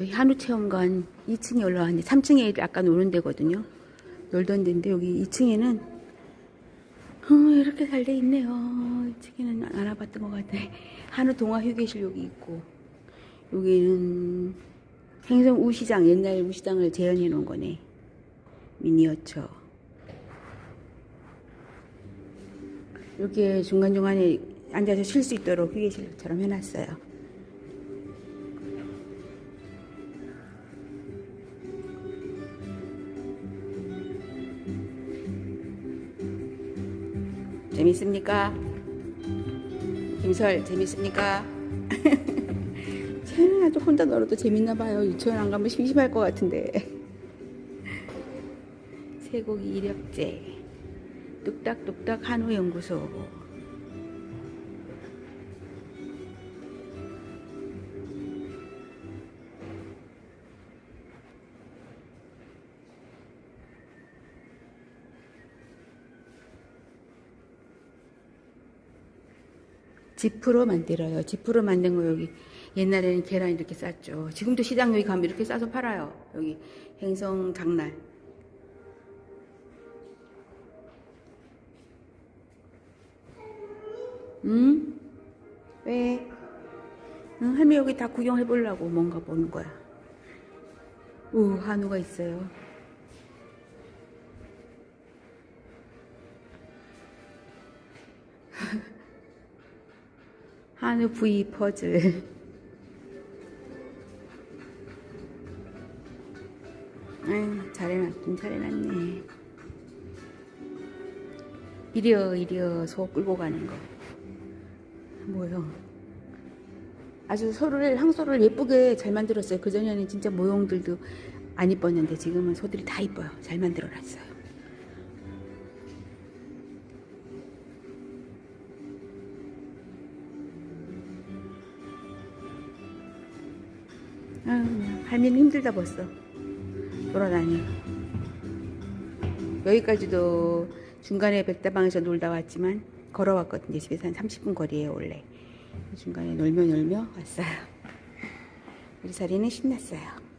여기 한우 체험관 2층에 올라왔는데 3층에 아까 노는 데거든요. 놀던 데인데 여기 2층에는 어, 이렇게 잘 돼 있네요. 2층에는 안 와봤던 것 같아. 한우 동화 휴게실 여기 있고 여기는 행성 우시장 옛날 우시장을 재현해 놓은 거네. 미니어처. 이렇게 중간중간에 앉아서 쉴 수 있도록 휴게실처럼 해놨어요. 재밌습니까? 김설 재밌습니까? 쟤는 아주 혼자 놀아도 재밌나 봐요. 유치원 안 가면 심심할 것 같은데. 쇠고기 이력제, 뚝딱뚝딱 한우 연구소. 지프로 만들어요. 지프로 만든 거 여기 옛날에는 계란 이렇게 쌌죠. 지금도 시장 여기 가면 이렇게 싸서 팔아요. 여기 행성 장날. 응? 왜? 응, 할머니 여기 다 구경해 보려고 뭔가 보는 거야. 우, 한우가 있어요. 한우 부위 퍼즐. 잘해놨긴 잘해놨네. 이리어, 이리어, 소 끌고 가는 거. 뭐요? 아주 소를, 항소를 예쁘게 잘 만들었어요. 그전에는 진짜 모형들도 안 이뻤는데 지금은 소들이 다 이뻐요. 잘 만들어놨어요. 아유, 할머니 힘들다 벌써. 돌아다녀. 여기까지도 중간에 백다방에서 놀다 왔지만 걸어왔거든요. 집에서 한 30분 거리에요, 원래. 중간에 놀며 놀며 왔어요. 우리 사리는 신났어요.